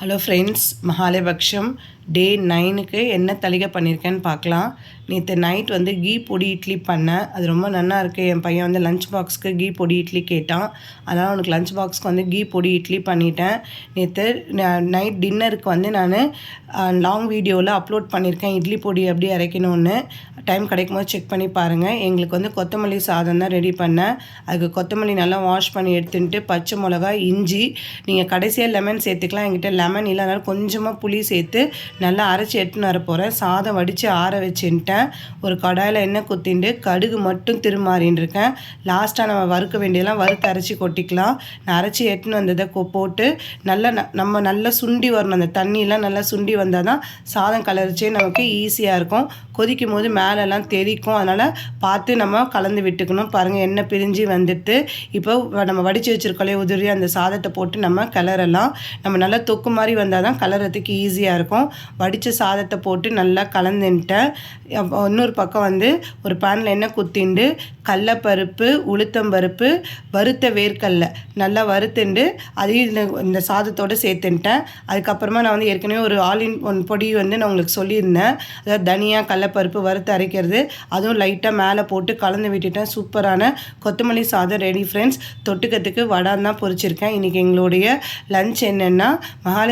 Hello friends மகாலயபக்ஷம் டே நைனுக்கு என்ன தளிகை பண்ணியிருக்கேன்னு பார்க்கலாம். நேற்று நைட் வந்து கீ பொடி இட்லி பண்ணேன். அது ரொம்ப நல்லா இருக்குது என் பையன் வந்து லஞ்ச் பாக்ஸ்க்கு கீ பொடி இட்லி கேட்டான். அதனால் அவனுக்கு லஞ்ச் பாக்ஸ்க்கு வந்து கீ பொடி இட்லி பண்ணிட்டேன். நேற்று நைட் டின்னருக்கு வந்து நான் லாங் வீடியோவில் அப்லோட் பண்ணியிருக்கேன் இட்லி பொடி எப்படி அரைக்கணும்னு. டைம் கிடைக்கும் போது செக் பண்ணி பாருங்கள் எங்களுக்கு வந்து கொத்தமல்லி சாதம் தான் ரெடி பண்ணேன். அதுக்கு கொத்தமல்லி நல்லா வாஷ் பண்ணி எடுத்துட்டு பச்சை மிளகா இஞ்சி நீங்கள் கடைசியாக லெமன் சேர்த்துக்கலாம். எங்கிட்ட லெமன் இல்லைனாலும் கொஞ்சமாக புளி சேர்த்து நல்லா அரைச்சி எடுத்துன்னு வர போகிறேன் சாதம் வடித்து ஆற வச்சுட்டேன். ஒரு கடாயில் எண்ணெய் குத்திண்டு கடுகு மட்டும் திருமாறின்னு இருக்கேன் லாஸ்ட்டாக நம்ம வறுக்க வேண்டியதெல்லாம் வறுத்து அரைச்சி கொட்டிக்கலாம். நான் அரைச்சி எடுத்துன்னு வந்ததை போட்டு நல்லா நம்ம நல்லா சுண்டி வரணும். அந்த தண்ணியெலாம் நல்லா சுண்டி வந்தால் தான் சாதம் கலரிச்சே நமக்கு ஈஸியாக இருக்கும். கொதிக்கும் போது மேலெல்லாம் தெரிக்கும் அதனால் பார்த்து நம்ம கலந்து விட்டுக்கணும். பாருங்கள் எண்ணெய் பிரிஞ்சு வந்துட்டு. இப்போ நம்ம வடித்து வச்சுருக்கோலே உதிரி அந்த சாதத்தை போட்டு நம்ம கிளறலாம். நம்ம நல்லா தொக்கு மாதிரி வந்தால் தான் கலரத்துக்கு ஈஸியாக இருக்கும். வடித்த சாதத்தை போட்டு நல்லா கலந்துட்டேன் இன்னொரு பக்கம் வந்து ஒரு பேனில் எண்ணெய் குத்திண்டு கடலப்பருப்பு உளுத்தம்பருப்பு வறுத்த வேர்க்கடல நல்லா வறுத்துண்டு அதையும் இந்த சாதத்தோடு சேர்த்துன்ட்டேன். அதுக்கப்புறமா நான் வந்து ஏற்கனவே ஒரு ஆலின் ஒன் பொடி வந்து நான் உங்களுக்கு சொல்லியிருந்தேன். அதாவது தனியாக கடலப்பருப்பு வறுத்து அரைக்கிறது அதுவும் லைட்டாக மேலே போட்டு கலந்து விட்டுட்டேன். சூப்பரான கொத்தமல்லி சாதம் ரெடி ஃப்ரெண்ட்ஸ் தொட்டுக்கத்துக்கு வடான் தான் பொரிச்சிருக்கேன். இன்றைக்கி எங்களுடைய லஞ்ச் என்னென்னா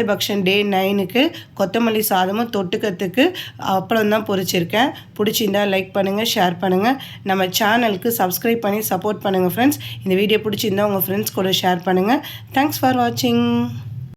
பக்ஷன் டே நைனுக்கு கொத்தமல்லி சாதமும் தொட்டுக்கிறதுக்கு அப்புறம் தான் பொரிச்சிருக்கேன். பிடிச்சிருந்தா லைக் பண்ணுங்கள் ஷேர் பண்ணுங்கள் நம்ம சேனலுக்கு சப்ஸ்கிரைப் பண்ணி சப்போர்ட் பண்ணுங்கள் ஃப்ரெண்ட்ஸ் இந்த வீடியோ பிடிச்சிருந்தா உங்கள் ஃப்ரெண்ட்ஸ் கூட ஷேர் பண்ணுங்கள் தேங்க்ஸ் ஃபார் வாட்சிங்